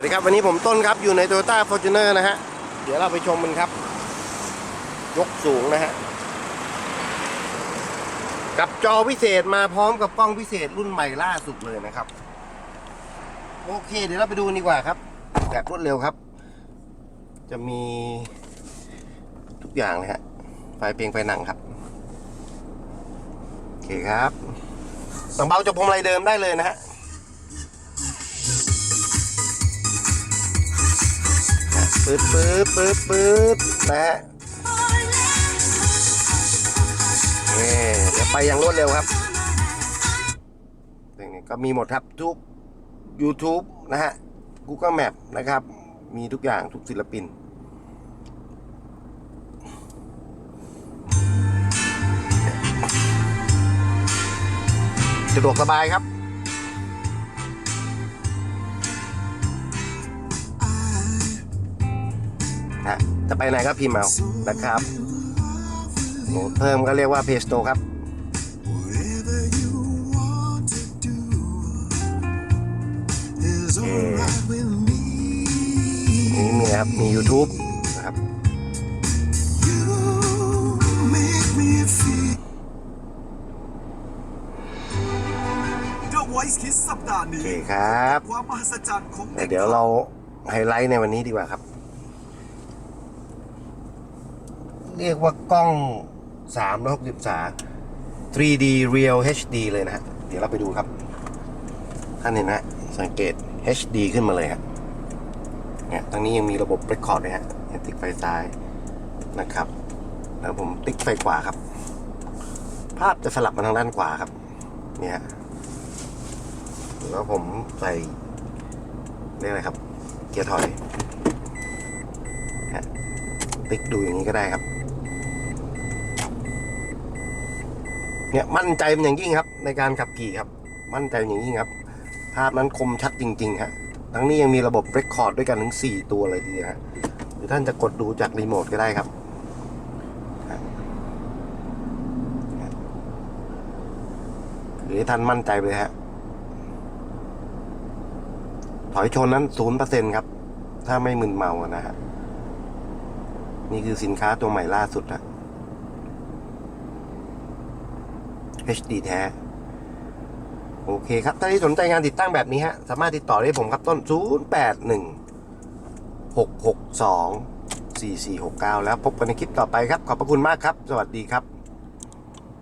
สวัสดีครับวันนี้ผมต้นครับอยู่ใน Toyota Fortuner นะฮะ เดี๋ยวเราไปชมมันครับ ยกสูงนะฮะ กับจอพิเศษมาพร้อมกับกล้องพิเศษรุ่นใหม่ล่าสุดเลยนะครับ โอเค เดี๋ยวเราไปดูดีกว่าครับ แบบรวดเร็วครับ จะมีทุกอย่างเลยฮะไฟเพลงไฟหนังครับ โอเคครับสังเบาจากพวงมาลัยเดิมได้เลยนะฮะ ปื๊ดปื๊ดปื๊ดปื๊ดนะฮะเอ่เดี๋ยวไปอย่างรวดเร็วครับนี่ก็มีหมดครับทุก YouTube นะฮะ Google Map นะครับ มีทุกอย่างทุกศิลปินสะดวกสบายครับ ฮะจะไปไหนก็พิมพ์เอานะครับโหลดเพิ่มก็เรียกว่า Play Store ครับ Whatever you want to do is alright with me. นี่มีนะครับ มี YouTube นะครับ You make me feel. The Voice Kids สัปดาห์โอนี้เคครับความมหัศจรรย์ของแต่เดี๋ยวเราไฮไลท์ในวันนี้ดีกว่าครับ เรียกว่ากล้อง 360องศา 3D Real HD เลยนะฮะ เดี๋ยวเราไปดูครับ ท่านเห็นนะ สังเกต HD ขึ้นมาเลยฮะเนี่ยทางนี้ยังมีระบบ Record ด้วยฮะติ๊กไฟซ้ายนะครับ แล้วผมติ๊กไฟขวาครับ ภาพจะสลับมาทางด้านขวาครับ เนี่ยฮะหรือว่าผมใส่เรียกอะไรครับ เกียร์ถอยติ๊กดูอย่างนี้ก็ได้ครับ เนี่ยมั่นใจเป็นอย่างยิ่งครับ ในการขับขี่ครับ มั่นใจเป็นอย่างยิ่งครับ ภาพนั้นคมชัดจริงๆฮะทั้งนี้ยังมีระบบเรคคอร์ดด้วยกันถึง 4 ตัวเลยทีเดียวฮะหรือท่านจะกดดูจากรีโมทก็ได้ครับหรือท่านมั่นใจไปเลยฮะถอยชนนั้นศูนย์เปอร์เซ็นครับ ถ้าไม่มึนเมานะฮะนี่คือสินค้าตัวใหม่ล่าสุดอะ HD แท้ โอเคครับ ถ้าที่สนใจงานติดตั้งแบบนี้ฮะ สามารถติดต่อได้ผมครับต้น 081 662 4469 แล้วพบกันในคลิปต่อไปครับ ขอบพระคุณมากครับ สวัสดีครับ